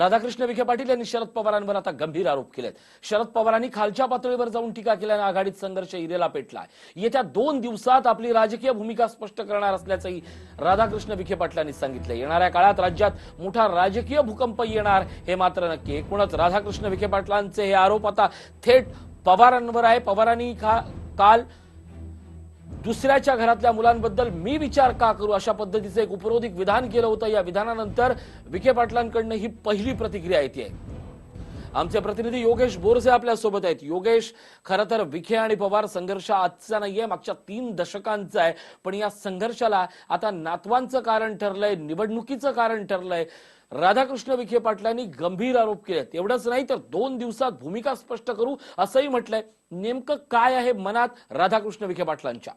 राधाकृष्ण विखे पाटील यांनी शरद पवारांवर आता गंभीर आरोप केलेत. शरद पवारांनी खालच्या पातळीवर जाऊन टीका केल्याने आघाडीत संघर्ष हिरेला पेटला येत्या दोन दिवसात आपली राजकीय भूमिका स्पष्ट करणार असल्याचंही राधाकृष्ण विखे पाटलांनी सांगितलं. येणाऱ्या काळात राज्यात मोठा राजकीय भूकंप येणार हे मात्र नक्की एकूणच राधाकृष्ण विखे पाटलांचे हे आरोप आता थेट पवारांवर आहे. पवारांनी खा- काल दुसऱ्याच्या घरातल्या मुलांबद्दल मी विचार का करू? अशा पद्धतीचं एक उपरोधिक विधान केलं होतं. या विधानानंतर विखे पाटलांकडनं ही पहिली प्रतिक्रिया येते. आमचे प्रतिनिधी योगेश बोरसे आपल्यासोबत आहेत. योगेश खरं तर विखे आणि पवार संघर्ष आजचा नाहीये मागच्या तीन दशकांचा आहे. पण या संघर्षाला आता नातवांचं कारण ठरलंय निवडणुकीचं कारण ठरलंय. राधाकृष्ण विखे पाटलांनी गंभीर आरोप केलेत. एवढंच नाही तर दोन दिवसात भूमिका स्पष्ट करू असंही म्हटलंय. नेमकं काय आहे मनात राधाकृष्ण विखे पाटलांच्या?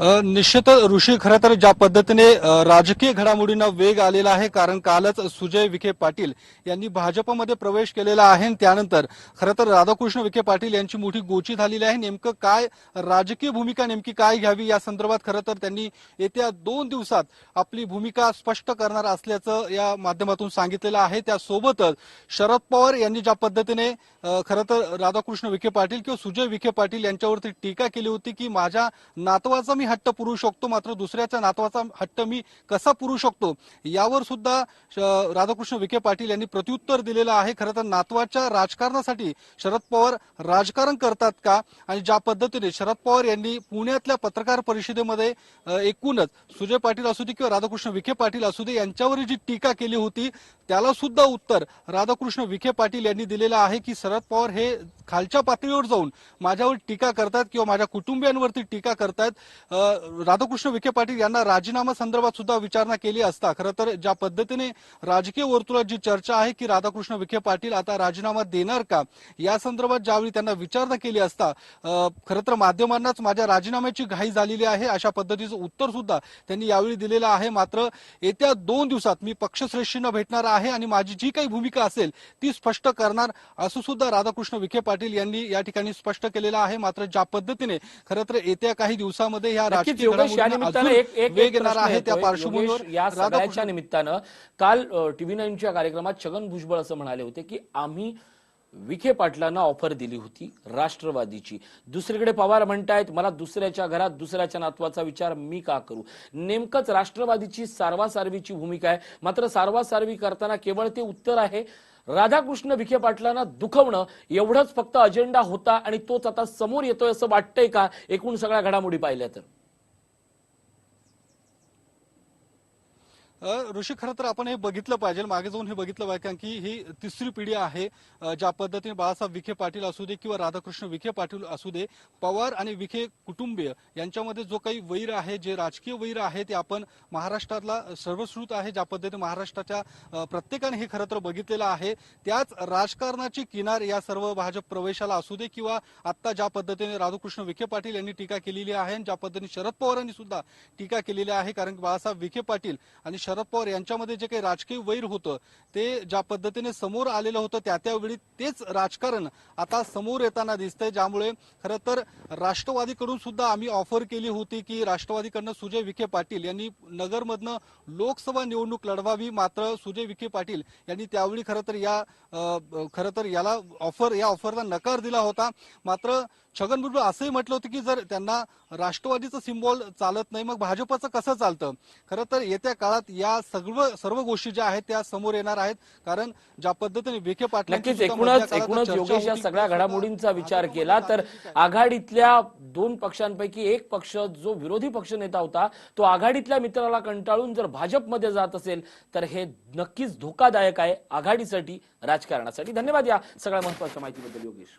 निश्चित ऋषी खरं तर ज्या पद्धतीने राजकीय घडामोडींना वेग आलेला आहे कारण कालच सुजय विखे पाटील यांनी भाजपमध्ये प्रवेश केलेला आहे आणि त्यानंतर खरं तर राधाकृष्ण विखे पाटील यांची मोठी गोची झालेली आहे. नेमकं काय राजकीय भूमिका नेमकी काय घ्यावी? या संदर्भात खरं तर त्यांनी येत्या दोन दिवसात आपली भूमिका स्पष्ट करणार असल्याचं या माध्यमातून सांगितलेलं आहे. त्यासोबतच शरद पवार यांनी ज्या पद्धतीने खरं तर राधाकृष्ण विखे पाटील किंवा सुजय विखे पाटील यांच्यावरती टीका केली होती की माझ्या नातवाचा मी हट्ट पुरू शकतो मात्र दुसऱ्याच्या नातवाचा हट्ट मी कसा पुरू शकतो? यावर सुद्धा श- राधाकृष्ण विखे पाटील यांनी प्रत्युत्तर दिलेलं आहे. खरं तर नातवाच्या राजकारणासाठी शरद पवार राजकारण करतात का? आणि ज्या पद्धतीने शरद पवार यांनी पुण्यातल्या पत्रकार परिषदेमध्ये एकूणच सुजय पाटील असू दे किंवा राधाकृष्ण विखे पाटील असू दे यांच्यावर जी टीका केली होती त्याला सुद्धा उत्तर राधाकृष्ण विखे पाटील यांनी दिलेलं आहे की शरद पवार हे खालच्या पातळीवर जाऊन माझ्यावर टीका करतात किंवा माझ्या कुटुंबियांवरती टीका करतात. राधाकृष्ण विखे पाटील यांना राजीनामा संदर्भात सुद्धा विचारणा केली असता खरं तर ज्या पद्धतीने राजकीय वर्तुळात जी चर्चा आहे की राधाकृष्ण विखे पाटील आता राजीनामा देणार का या संदर्भात ज्यावेळी त्यांना विचारणा केली असता खरं तर माध्यमांनाच माझ्या राजीनाम्याची घाई झालेली आहे अशा पद्धतीचं उत्तर सुद्धा त्यांनी यावेळी दिलेलं आहे. मात्र येत्या दोन दिवसात मी पक्षश्रेष्ठींना भेटणार आहे आणि माझी जी काही भूमिका असेल ती स्पष्ट करणार असं सुद्धा राधाकृष्ण विखे पाटील यांनी या ठिकाणी स्पष्ट केलेलं आहे. मात्र ज्या पद्धतीने खरं तर येत्या काही दिवसामध्ये नक्कीच राजकीय या घडामोडींना वेग येणार आहे त्या. पार्श्वभूमीवर या सगळ्याच्या निमित्तानं काल टीव्ही नाईनच्या कार्यक्रमात छगन भुजबळ असं म्हणाले होते की आम्ही विखे पाटलांना ऑफर दिली होती राष्ट्रवादीची. दुसरीकडे पवार म्हणतायत मला दुसऱ्याच्या घरात दुसऱ्याच्या नातवाचा विचार मी का करू? नेमकंच राष्ट्रवादीची सारवासारवीची भूमिका आहे. मात्र सारवासारवी करताना केवळ ते उत्तर आहे. राधाकृष्ण विखे पाटलांना दुखवणं एवढंच फक्त अजेंडा होता आणि तोच आता समोर येतोय असं वाटतंय का? एकूण सगळ्या घडामोडी पाहिल्या तर. ऋषी खरं तर आपण हे बघितलं पाहिजे. मागे जाऊन हे बघितलं पाहिजे कारण की ही तिसरी पिढी आहे ज्या पद्धतीने बाळासाहेब विखे पाटील असू दे किंवा राधाकृष्ण विखे पाटील असू दे पवार आणि विखे कुटुंबीय यांच्यामध्ये जो काही वैर आहे जे राजकीय वैर आहे ते आपण महाराष्ट्रातला सर्वश्रुत आहे ज्या पद्धतीने महाराष्ट्राच्या प्रत्येकाने हे खरं तर बघितलेलं आहे. त्याच राजकारणाची किनार या सर्व भाजप प्रवेशाला असू दे किंवा आता ज्या पद्धतीने राधाकृष्ण विखे पाटील यांनी टीका केलेली आहे ज्या पद्धतीने शरद पवारांनी सुद्धा टीका केलेली आहे कारण की बाळासाहेब विखे पाटील आणि शरद पवार यांच्यामध्ये जे काही राजकीय वैर होतं ते ज्या पद्धतीने समोर आलेलं होतं त्या त्यावेळी तेच राजकारण आता समोर येताना दिसतंय. ज्यामुळे खरं तर राष्ट्रवादीकडून सुद्धा आम्ही ऑफर केली होती की राष्ट्रवादीकडनं सुजय विखे पाटील यांनी नगरमधनं लोकसभा निवडणूक लढवावी मात्र सुजय विखे पाटील यांनी त्यावेळी खरं तर या खरं तर याला ऑफर या ऑफरला नकार दिला होता. मात्र छगन भुजबळ असंही म्हटलं होतं की जर त्यांना राष्ट्रवादीचं सिम्बॉल चालत नाही मग भाजपचं कसं चालतं? खरं तर येत्या काळात या सर्व सर्व गोष्टी ज्या आहेत त्या समोर येणार आहेत. कारण ज्या पद्धतीने विखे पाटील नक्कीच एकूणच एकूणच योगेश या सगळ्या घडामोडींचा विचार केला तर आघाडीतल्या दोन पक्षांपैकी एक पक्ष जो विरोधी पक्ष नेता होता तो आघाडीतल्या मित्राला कंटाळून जर भाजपमध्ये जात असेल तर हे नक्कीच धोकादायक आहे आघाडीसाठी राजकारणासाठी. धन्यवाद या सगळ्या महत्त्वाच्या माहितीबद्दल योगेश.